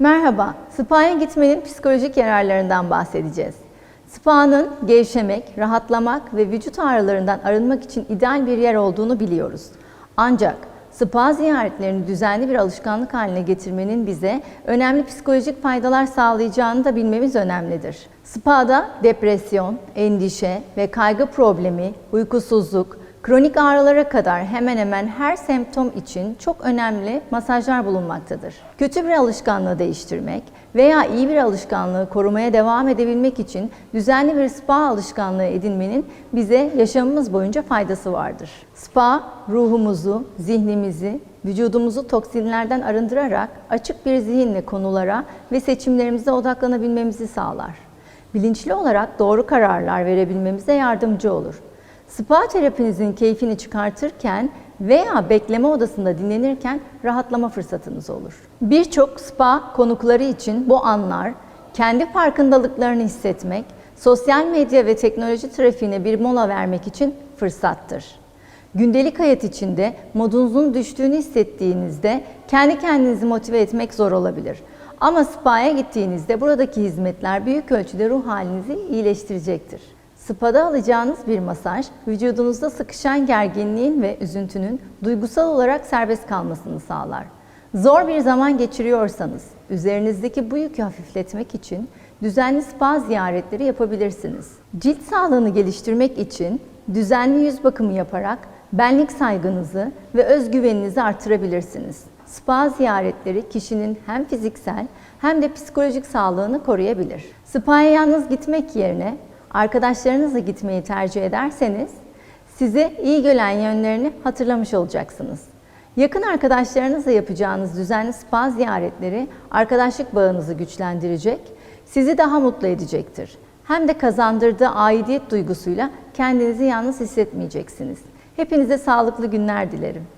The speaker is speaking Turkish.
Merhaba, spa'ya gitmenin psikolojik yararlarından bahsedeceğiz. Spa'nın gevşemek, rahatlamak ve vücut ağrılarından arınmak için ideal bir yer olduğunu biliyoruz. Ancak spa ziyaretlerini düzenli bir alışkanlık haline getirmenin bize önemli psikolojik faydalar sağlayacağını da bilmemiz önemlidir. Spa'da depresyon, endişe ve kaygı problemi, uykusuzluk, Kronik ağrılara kadar hemen hemen her semptom için çok önemli masajlar bulunmaktadır. Kötü bir alışkanlığı değiştirmek veya iyi bir alışkanlığı korumaya devam edebilmek için düzenli bir spa alışkanlığı edinmenin bize yaşamımız boyunca faydası vardır. Spa, ruhumuzu, zihnimizi, vücudumuzu toksinlerden arındırarak açık bir zihinle konulara ve seçimlerimize odaklanabilmemizi sağlar. Bilinçli olarak doğru kararlar verebilmemize yardımcı olur. Spa terapinizin keyfini çıkartırken veya bekleme odasında dinlenirken rahatlama fırsatınız olur. Birçok spa konukları için bu anlar kendi farkındalıklarını hissetmek, sosyal medya ve teknoloji trafiğine bir mola vermek için fırsattır. Gündelik hayat içinde modunuzun düştüğünü hissettiğinizde kendi kendinizi motive etmek zor olabilir. Ama spa'ya gittiğinizde buradaki hizmetler büyük ölçüde ruh halinizi iyileştirecektir. Spa'da alacağınız bir masaj, vücudunuzda sıkışan gerginliğin ve üzüntünün duygusal olarak serbest kalmasını sağlar. Zor bir zaman geçiriyorsanız, üzerinizdeki bu yükü hafifletmek için düzenli spa ziyaretleri yapabilirsiniz. Cilt sağlığını geliştirmek için düzenli yüz bakımı yaparak benlik saygınızı ve özgüveninizi artırabilirsiniz. Spa ziyaretleri kişinin hem fiziksel hem de psikolojik sağlığını koruyabilir. Spa'ya yalnız gitmek yerine arkadaşlarınızla gitmeyi tercih ederseniz size iyi gelen yönlerini hatırlamış olacaksınız. Yakın arkadaşlarınızla yapacağınız düzenli spa ziyaretleri arkadaşlık bağınızı güçlendirecek, sizi daha mutlu edecektir. Hem de kazandırdığı aidiyet duygusuyla kendinizi yalnız hissetmeyeceksiniz. Hepinize sağlıklı günler dilerim.